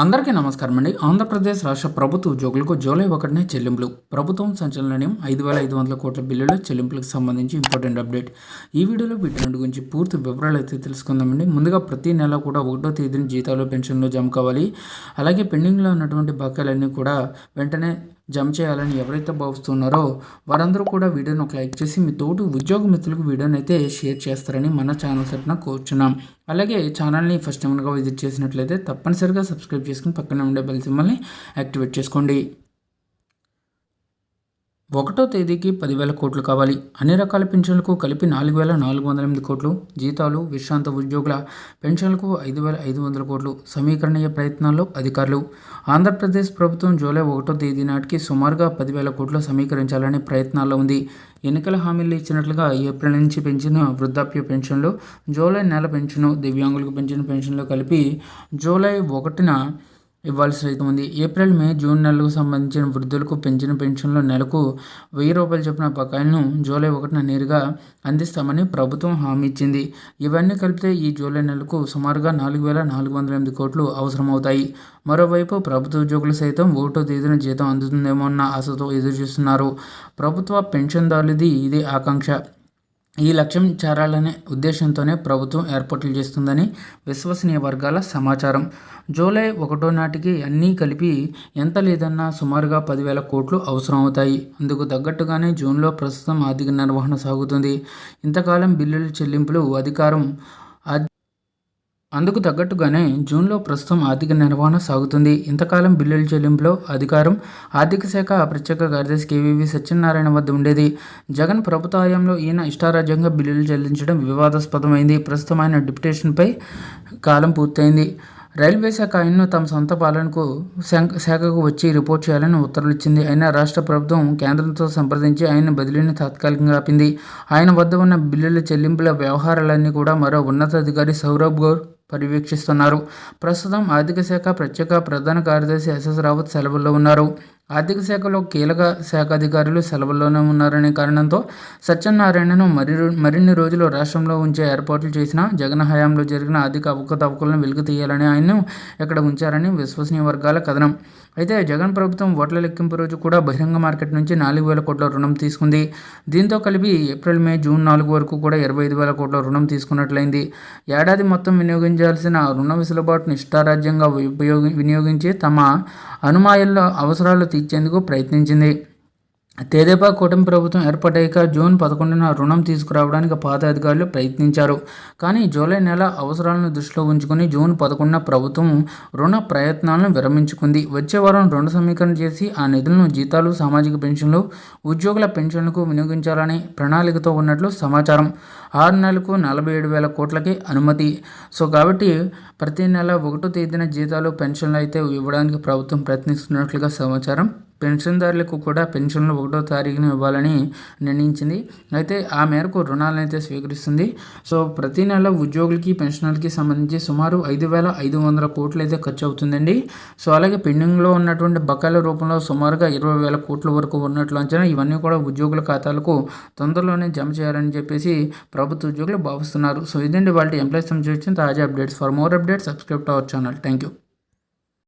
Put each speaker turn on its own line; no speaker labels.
అందరికీ నమస్కారం అండి. ఆంధ్రప్రదేశ్ రాష్ట్ర ప్రభుత్వ ఉద్యోగులకు జూలై ఒకటినే చెల్లింపులు. ప్రభుత్వం సంచలనం ఐదు వేల ఐదు వందల కోట్ల బిల్లుల చెల్లింపులకు సంబంధించి ఇంపార్టెంట్ అప్డేట్. ఈ వీడియోలో వీటి రెండు గురించి పూర్తి వివరాలు అయితే తెలుసుకుందామండి. ముందుగా ప్రతి నెల కూడా ఒకటో తేదీన జీతాలు పెన్షన్లు జమ కావాలి. అలాగే పెండింగ్లో ఉన్నటువంటి బకాయిలన్నీ కూడా వెంటనే జమ చేయాలని ఎవరైతే భావిస్తున్నారో వారందరూ కూడా వీడియోని ఒక లైక్ చేసి మీ తోటి ఉద్యోగ మిత్రులకు వీడియోని అయితే షేర్ చేస్తారని మన ఛానల్ తరఫున కోరుచున్నాం. అలాగే ఛానల్ని ఫస్ట్ టైంగా విజిట్ చేసినట్లయితే తప్పనిసరిగా సబ్స్క్రైబ్ చేసుకుని పక్కనే ఉండే బెల్ సింబల్ని యాక్టివేట్ చేసుకోండి. ఒకటో తేదీకి పదివేల కోట్లు కావాలి. అన్ని రకాల పెన్షన్లకు కలిపి నాలుగు వేల నాలుగు వందల ఎనిమిది కోట్లు. జీతాలు విశ్రాంత ఉద్యోగుల పెన్షన్లకు ఐదు వేల ఐదు వందల కోట్లు. సమీకరణీయ ప్రయత్నాల్లో అధికారులు. ఆంధ్రప్రదేశ్ ప్రభుత్వం జూలై ఒకటో తేదీ నాటికి సుమారుగా పదివేల కోట్లు సమీకరించాలనే ప్రయత్నాల్లో ఉంది. ఎన్నికల హామీలు ఇచ్చినట్లుగా ఏప్రిల్ నుంచి పెంచిన వృద్ధాప్య పెన్షన్లు జూలై నెల పెన్షను దివ్యాంగులకు పెంచిన పెన్షన్లు కలిపి జూలై ఒకటిన ఇవ్వాల్సి అయితే ఉంది. ఏప్రిల్ మే జూన్ నెలలకు సంబంధించిన వృద్ధులకు పెంచిన పెన్షన్లు నెలకు వెయ్యి రూపాయలు చొప్పున బకాయిలను జూలై ఒకటిన నేరుగా అందిస్తామని ప్రభుత్వం హామీ ఇచ్చింది. ఇవన్నీ కలిపితే ఈ జూలై నెలకు సుమారుగా నాలుగు వేల నాలుగు వందల ఎనిమిది కోట్లు అవసరమవుతాయి. మరోవైపు ప్రభుత్వ ఉద్యోగులు సైతం ఒకటో తేదీన జీతం అందుతుందేమో అన్న ఆశతో ఎదురుచూస్తున్నారు. ప్రభుత్వ పెన్షన్దారులది ఇదే ఆకాంక్ష. ఈ లక్ష్యం చేరాలనే ఉద్దేశంతోనే ప్రభుత్వం ఏర్పాట్లు చేస్తుందని విశ్వసనీయ వర్గాల సమాచారం. జూలై ఒకటో నాటికి అన్నీ కలిపి ఎంత లేదన్నా సుమారుగా పదివేల కోట్లు అవసరం అవుతాయి అందుకు తగ్గట్టుగానే జూన్లో ప్రస్తుతం ఆర్థిక నిర్వహణ సాగుతుంది. ఇంతకాలం బిల్లుల చెల్లింపులు అధికారం అందుకు తగ్గట్టుగానే జూన్లో ప్రస్తుతం ఆర్థిక నిర్వహణ సాగుతుంది. ఇంతకాలం బిల్లుల చెల్లింపులో అధికారం ఆర్థిక శాఖ ప్రత్యేక కార్యదర్శి కేవీవి సత్యనారాయణ వద్ద ఉండేది. జగన్ ప్రభుత్వ హయాంలో ఈయన ఇష్టారాజ్యంగా బిల్లులు చెల్లించడం వివాదాస్పదమైంది. ప్రస్తుతం ఆయన డిప్యుటేషన్పై కాలం పూర్తయింది. రైల్వే శాఖ ఆయన్ను తమ సొంత పాలనకు శాఖకు వచ్చి రిపోర్ట్ చేయాలని ఉత్తర్వులు ఇచ్చింది. అయినా రాష్ట్ర ప్రభుత్వం కేంద్రంతో సంప్రదించి ఆయన బదిలీని తాత్కాలికంగా ఆపింది. ఆయన వద్ద ఉన్న బిల్లుల చెల్లింపుల వ్యవహారాలన్నీ కూడా మరో ఉన్నతాధికారి సౌరభ్ గౌర్ పర్యవేక్షిస్తున్నారు. ప్రస్తుతం ఆర్థిక శాఖ ప్రత్యేక ప్రధాన కార్యదర్శి ఎస్ఎస్ రావత్ సెలవుల్లో ఉన్నారు. ఆర్థిక శాఖలో కీలక శాఖ అధికారులు సెలవుల్లోనే ఉన్నారనే కారణంతో సత్యనారాయణను మరి మరిన్ని రోజులు రాష్ట్రంలో ఉంచే ఏర్పాట్లు చేసిన జగన్ హయాంలో జరిగిన ఆర్థిక అవకతవకలను వెలుగు తీయాలని ఆయన్ను ఇక్కడ ఉంచారని విశ్వసనీయ వర్గాల కథనం. అయితే జగన్ ప్రభుత్వం ఓట్ల లెక్కింపు రోజు కూడా బహిరంగ మార్కెట్ నుంచి నాలుగు వేల కోట్ల రుణం తీసుకుంది. దీంతో కలిపి ఏప్రిల్ మే జూన్ నాలుగు వరకు కూడా ఇరవై ఐదు వేల కోట్ల రుణం తీసుకున్నట్లయింది. ఏడాది మొత్తం వినియోగించాల్సిన రుణ వెసులుబాటును ఇష్టారాజ్యంగా ఉపయోగి వినియోగించి తమ అనుమాయాల్లో అవసరాలు తీర్చేందుకు ప్రయత్నించింది. తెదేపా కూటమి ప్రభుత్వం ఏర్పాటయ్యాక జూన్ పదకొండున రుణం తీసుకురావడానికి పాత అధికారులు ప్రయత్నించారు. కానీ జూలై నెల అవసరాలను దృష్టిలో ఉంచుకుని జూన్ పదకొండున ప్రభుత్వం రుణ ప్రయత్నాలను విరమించుకుంది. వచ్చే వారం రుణ సమీకరణ చేసి ఆ నిధులను జీతాలు సామాజిక పెన్షన్లు ఉద్యోగుల పెన్షన్లకు వినియోగించాలని ప్రణాళికతో ఉన్నట్లు సమాచారం. ఆరు నెలలకు నలభై ఏడు వేల కోట్లకి అనుమతి. సో కాబట్టి ప్రతి నెల ఒకటో తేదీన జీతాలు పెన్షన్లు అయితే ఇవ్వడానికి ప్రభుత్వం ప్రయత్నిస్తున్నట్లుగా సమాచారం. పెన్షన్దారులకు కూడా పెన్షన్లు ఒకటో తారీఖున ఇవ్వాలని నిర్ణయించింది. అయితే ఆ మేరకు రుణాలను అయితే స్వీకరిస్తుంది. సో ప్రతి నెల ఉద్యోగులకి పెన్షనర్లకి సంబంధించి సుమారు ఐదు వేల ఐదు వందల కోట్లు అయితే ఖర్చు అవుతుందండి. సో అలాగే పెండింగ్లో ఉన్నటువంటి బకాయిల రూపంలో సుమారుగా ఇరవై వేల కోట్ల వరకు ఉన్నట్లు అంచనా ఇవన్నీ కూడా ఉద్యోగుల ఖాతాలకు తొందరలోనే జమ చేయాలని చెప్పేసి ప్రభుత్వ ఉద్యోగులు భావిస్తున్నారు. సో ఇదండి వాళ్ళ ఎంప్లాయీస్ సంబంధించిన తాజా updates. For more updates subscribe to our channel. Thank you